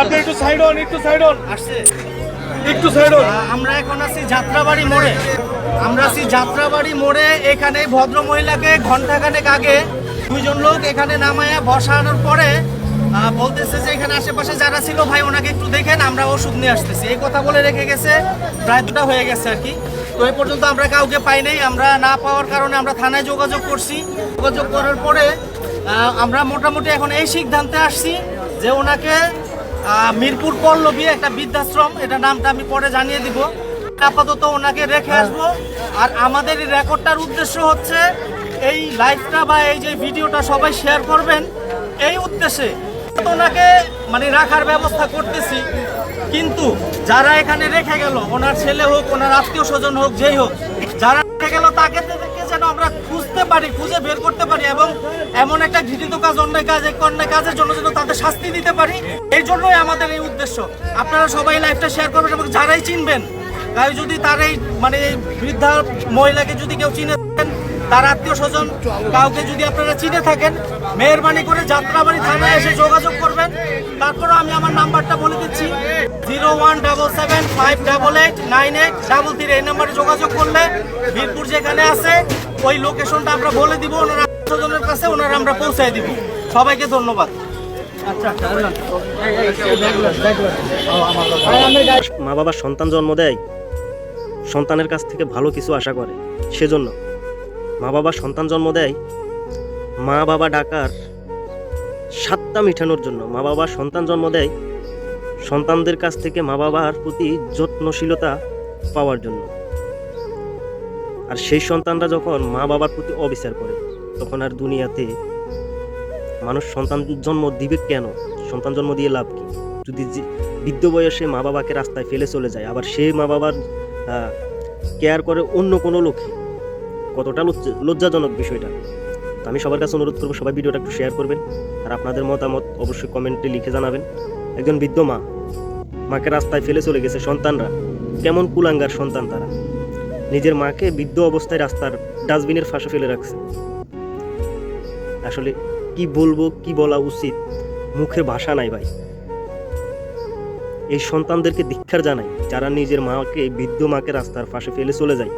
আপনি একটু সাইড হন একটু সাইড হন আসছে। একটু সাইড আহ, আমরা এখন আছি যাত্রাবাড়ি মোড়ে। আমরা আছি যাত্রাবাড়ি মোড়ে এখানে ভদ্র মহিলাকে ঘন্টাখানেক আগে দুইজন লোক এখানে নামায়া বসানোর পরে বলতেছে যে এখানে আশেপাশে যারা ছিল ভাই ওনাকে একটু দেখেন আমরা ওষুধ নিয়ে আসতেছি। এই কথা বলে রেখে গেছে প্রায় দুটা হয়ে গেছে আর কি। তো এই পর্যন্ত আমরা কাউকে পাই নাই আমরা না পাওয়ার কারণে আমরা থানায় যোগাযোগ করছি। যোগাযোগ করার পরে আমরা মোটামুটি এখন এই সিদ্ধান্তে আসছি যে ওনাকে মিরপুর পল্লবী একটা বৃদ্ধাশ্রম। এটা নামটা আমি পরে জানিয়ে দিব। আপাতত ওনাকে রেখে আসব। আর আমাদের এই রেকর্ডটার উদ্দেশ্য হচ্ছে এই লাইভটা বা এই যে ভিডিওটা সবাই শেয়ার করবেন এই উদ্দেশ্যে ওনাকে মানে রাখার ব্যবস্থা করতেছি। কিন্তু যারা এখানে রেখে গেল ওনার ছেলে হোক ওনার আত্মীয় স্বজন হোক যেই হোক যারা গেল, তাকে যেন আমরা খুঁজতে পারি, খুঁজে বের করতে পারি এবং এমন একটা ঘৃণিত কাজ, অন্যায় কাজ এক অন্যায় কাজের জন্য যেন তাদের শাস্তি দিতে পারি, এই জন্যই আমাদের এই উদ্দেশ্য। আপনারা সবাই লাইভটা শেয়ার করবেন এবং যারাই চিনবেন, তাই যদি তার এই মানে বৃদ্ধা মহিলাকে যদি কেউ চিনে থাকেন, তার আত্মীয় স্বজন কাউকে যদি আপনারা চিনে থাকেন, মেহরবানি করে যাত্রাবাড়ি থানায় এসে যোগাযোগ করবেন। তারপরে আমি আমার নাম্বারটা বলে দিচ্ছি। Zero one double seven five double eight nine eight double three এই নাম্বারে যোগাযোগ করলে বীরপুর যেখানে আছে, ওই লোকেশনটা আমরা বলে দিব, ওনার আত্মীয় স্বজনের কাছে ওনারা আমরা পৌঁছায় দিব। সবাইকে ধন্যবাদ। আচ্ছা আচ্ছা বললাম। মা বাবা সন্তান জন্ম দেয়, সন্তানের কাছ থেকে ভালো কিছু আশা করে, সেজন্য মা বাবা সন্তান জন্ম দেয়, মা বাবা ডাকার সাতটা মিঠানোর জন্য। মা বাবা সন্তান জন্ম দেয় সন্তানদের কাছ থেকে মা বাবার প্রতি যত্নশীলতা পাওয়ার জন্য। আর সেই সন্তানরা যখন মা বাবার প্রতি অবিচার করে, তখন আর দুনিয়াতে মানুষ সন্তান জন্ম দিবে কেন? সন্তান জন্ম দিয়ে লাভ কি? যদি বৃদ্ধ বয়সে মা বাবাকে রাস্তায় ফেলে চলে যায়, আবার সে মা বাবার কেয়ার করে অন্য কোনো লোকে কতটা লজ্জা- লজ্জাজনক বিষয়টা। আমি সবার কাছে অনুরোধ করব, সবাই ভিডিওটা একটু শেয়ার করবেন। আর আপনাদের মতামত অবশ্যই কমেন্টে লিখে জানাবেন। একজন বৃদ্ধ মা। মাকে রাস্তায় ফেলে চলে গেছে সন্তানরা। কেমন কুলাঙ্গার সন্তান তারা। নিজের মাকে বৃদ্ধ অবস্থায় রাস্তার ডাস্টবিনের ফাঁসে ফেলে রাখছে। আসলে কি বলব, কি বলা উচিত? মুখের ভাষা নাই ভাই। এই সন্তানদেরকে দীক্ষার জানাই, যারা নিজের মাকে, বৃদ্ধ মাকে রাস্তার পাশে ফেলে চলে যায়।